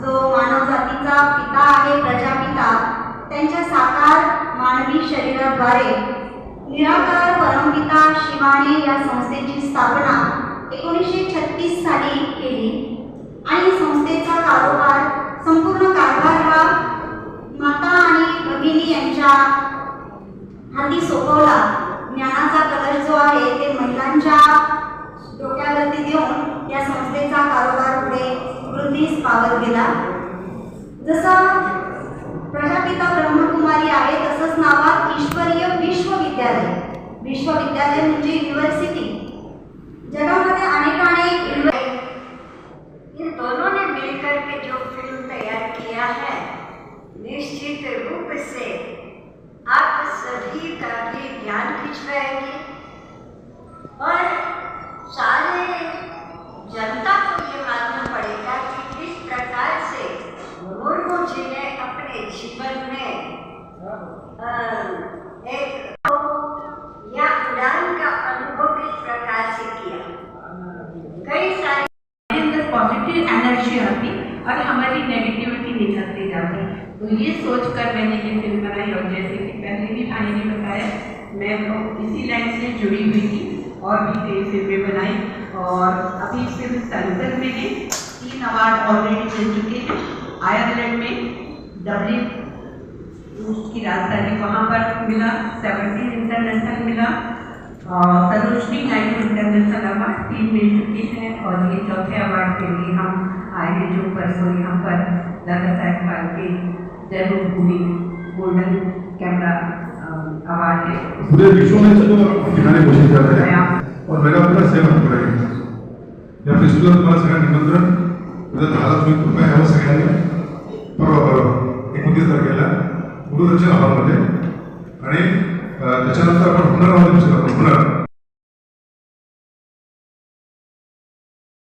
पिता आहे प्रजापिता त्यांच्या साकार मानवी शरीराद्वारे निराकार परमपिता शिवाने या संस्थेची स्थापना एकोणीसशे छत्तीस साली केली. आणि संस्थेचा कारोबार संपूर्ण कारभार हा माता आणि भगिनी यांच्या हाती सोपवला. ज्ञानाचा कलर जो आहे ते महिलांच्या डोक्यावरती देऊन या संस्थेचा कारोबार वृद्धीस पावत गेला. जसं प्रजापिता ब्रह्मकुमारी आहे, तसंच नावात ईश्वरीय विश्वविद्यालय. विश्वविद्यालय म्हणजे युनिव्हर्सिटी जगामध्ये दोनों ने मिलकर के जो फ़िल्म तैयार किया है, निश्चित रूप से आप सभी का भी ध्यान खिंचवाएगी और सारे जनता को ये मालूम पड़ेगा कि किस प्रकार से मुर्मू जी ने अपने जीवन में अ, एक या उड़ान का अनुभव किस प्रकार से किया कई सारे अंदर पॉजिटिव एनर्जी आती और हमारी नेगेटिविटी निकलती जाती। तो ये सोच कर मैंने ये फ़िल्म बनाई और जैसे कि पहले भी भाई ने बताया, मैं तो इसी लाइन से जुड़ी हुई थी और भी कई फ़िल्में बनाई और अभी फ़िल्म सेंसर में है। तीन अवार्ड ऑलरेडी मिल चुके हैं। आयरलैंड में डब्लिन उसकी राजधानी वहाँ पर मिला सेवनटीन इंटरनेशनल मिला सरोजनी नायडू इंटरनेशनल अवार्ड तीन मिल चुके हैं और ये चौथे अवार्ड के लिए हम आए हैं जो परसों यहाँ पर दादा साहेब फाल्के जन्मभूमि गोल्डन कैमरा अवार्ड है। पूरे विश्व में चलो ठिकाणी घोषित करत आहे और मेरा पूरा सेवन करेगा या फेस्टिवल तुम्हाला सगळ्यांना निमंत्रण उद्या दहाला तुम्ही कृपया यावं सगळ्यांनी परवा परवा एकोणतीस तारखेला गुरुदर्शन हॉलमध्ये आणि त्याच्यानंतर आपण होणार आहोत